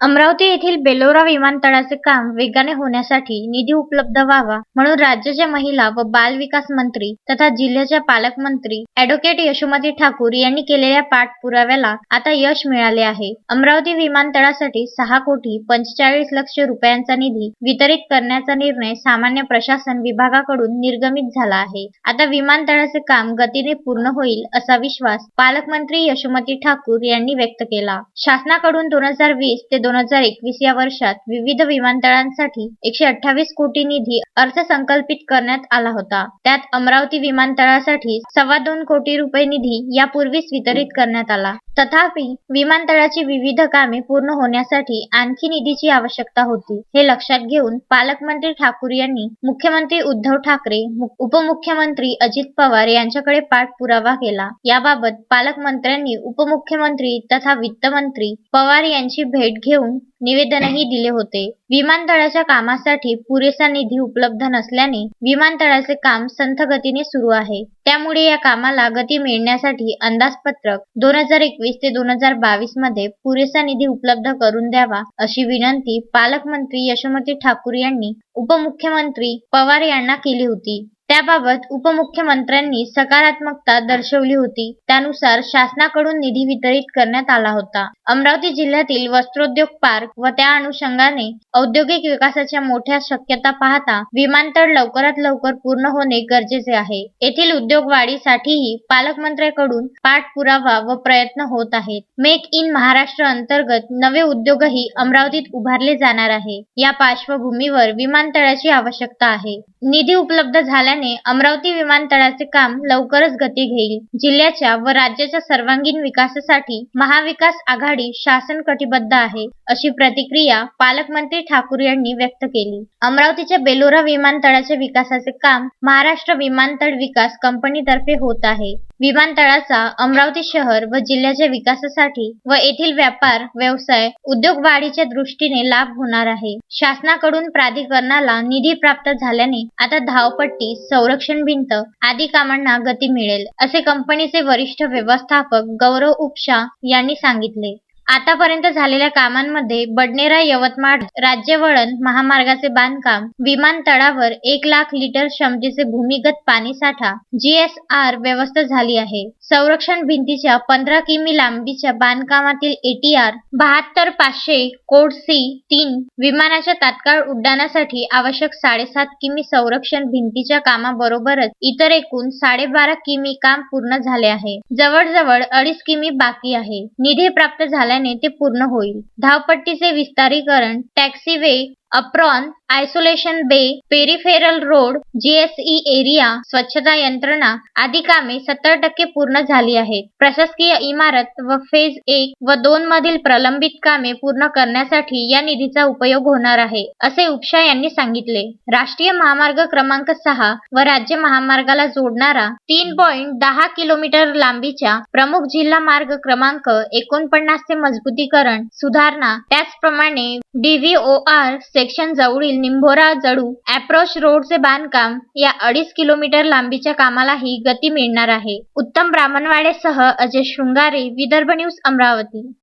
अमरावती येथील बेलोरा विमानतळाचे काम वेगाने होण्यासाठी निधी उपलब्ध व्हावा म्हणून राज्याच्या महिला व बाल विकास मंत्री तथा जिल्ह्याच्या पालकमंत्री अॅडव्होकेट यशोमती ठाकूर यांनी केलेल्या पाठपुराव्याला आता यश मिळाले आहे. अमरावती विमानतळासाठी सहा कोटी पंचेचाळीस लक्ष रुपयांचा निधी वितरित करण्याचा निर्णय सामान्य प्रशासन विभागाकडून निर्गमित झाला आहे. आता विमानतळाचे काम गतीने पूर्ण होईल असा विश्वास पालकमंत्री यशोमती ठाकूर यांनी व्यक्त केला. शासनाकडून दोन हजार वीस ते दोन हजार एकवीस या वर्षात विविध विमानतळांसाठी एकशे अठ्ठावीस कोटी निधी अर्थसंकल्पित करण्यात आला होता. त्यात अमरावती विमानतळासाठी सव्वा दोन कोटी रुपये निधी यापूर्वीच वितरित करण्यात आला. तथापि विमानतळाची विविध कामे पूर्ण होण्यासाठी आणखी निधीची आवश्यकता होती. हे लक्षात घेऊन पालकमंत्री ठाकूर यांनी मुख्यमंत्री उद्धव ठाकरे उपमुख्यमंत्री अजित पवार यांच्याकडे पाठपुरावा केला. याबाबत पालकमंत्र्यांनी उपमुख्यमंत्री तथा वित्तमंत्री पवार यांची भेट घेऊन निवेदनही दिले होते. विमानतळाच्या कामासाठी पुरेसा निधी उपलब्ध नसल्याने विमानतळाचे काम संथ गतीने सुरू आहे. त्यामुळे या कामाला गती मिळण्यासाठी अंदाजपत्रक दोन हजार एकवीस ते दोन हजार बावीसमध्ये पुरेसा निधी उपलब्ध करून द्यावा अशी विनंती पालकमंत्री यशोमती ठाकूर यांनी उपमुख्यमंत्री पवार यांना केली होती. त्याबाबत उपमुख्यमंत्र्यांनी सकारात्मकता दर्शवली होती. त्यानुसार शासनाकडून निधी वितरित करण्यात आला होता. अमरावती जिल्ह्यातील वस्त्रोद्योग पार्क व त्या अनुषंगाने औद्योगिक विकासाच्या मोठ्या शक्यता पाहता विमानतळ लवकरात लवकर पूर्ण होणे गरजेचे आहे. येथील उद्योग वाढीसाठीही पालकमंत्र्यांकडून पाठपुरावा व प्रयत्न होत आहेत. मेक इन महाराष्ट्र अंतर्गत नवे उद्योगही अमरावतीत उभारले जाणार आहे. या पार्श्वभूमीवर विमानतळाची आवश्यकता आहे. निधी उपलब्ध झाल्याने अमरावती विमानतळाचे काम लवकरच गती घेईल. जिल्ह्याच्या व राज्याच्या सर्वांगीण विकासासाठी महाविकास आघाडी शासन कटिबद्ध आहे अशी प्रतिक्रिया पालकमंत्री ठाकूर यांनी व्यक्त केली. अमरावतीच्या बेलोरा विमानतळाच्या विकासाचे काम महाराष्ट्र विमानतळ विकास कंपनीतर्फे होत आहे. विमानतळाचा अमरावती शहर व जिल्ह्याच्या विकासासाठी व येथील व्यापार व्यवसाय उद्योग वाढीच्या दृष्टीने लाभ होणार आहे. शासनाकडून प्राधिकरणाला निधी प्राप्त झाल्याने आता धावपट्टी संरक्षण भिंत आदी कामांना गती मिळेल असे कंपनीचे वरिष्ठ व्यवस्थापक गौरव उपशा यांनी सांगितले. आतापर्यंत झालेल्या कामांमध्ये बडनेरा यवतमाळ राज्य वळण महामार्गाचे बांधकाम विमानतळावर एक लाख लिटर क्षमतेचे भूमिगत पाणी साठा जीएसआर व्यवस्था झाली आहे. संरक्षण भिंतीच्या पंधरा किमी लांबीच्या बांधकामातील एटीआर बहात्तर पाचशे कोड सी तीन विमानाच्या तात्काळ उड्डाणासाठी आवश्यक साडेसात किमी संरक्षण भिंतीच्या कामाबरोबरच इतर एकूण साडेबारा किमी काम पूर्ण झाले आहे. जवळजवळ अडीच किमी बाकी आहे. निधी प्राप्त झाल्या केल्याने ते पूर्ण होईल. धावपट्टीचे विस्तारीकरण taxiway apron isolation bay peripheral road GSE area स्वच्छता यंत्रणा आदी कामे सत्तर टक्के पूर्ण झाली आहेत. प्रशासकीय इमारत व फेज एक व दोन मधील प्रलंबित कामे पूर्ण करण्यासाठी या निधीचा उपयोग होणार आहे असे उपशा यांनी सांगितले. राष्ट्रीय महामार्ग क्रमांक सहा व राज्य महामार्गाला जोडणारा तीन पॉईंट दहा किलोमीटर लांबीच्या प्रमुख जिल्हा मार्ग क्रमांक एकोणपन्नास चे मजबूतीकरण सुधारणा त्याचप्रमाणे डीव्हीओआर सेक्शन जवळील निंभोरा जडू अॅप्रोच रोडचे बांधकाम या अडीच किलोमीटर लांबीच्या कामालाही गती मिळणार आहे. उत्तम ब्राह्मणवाडेसह अजय शृंगारे विदर्भ न्यूज अमरावती.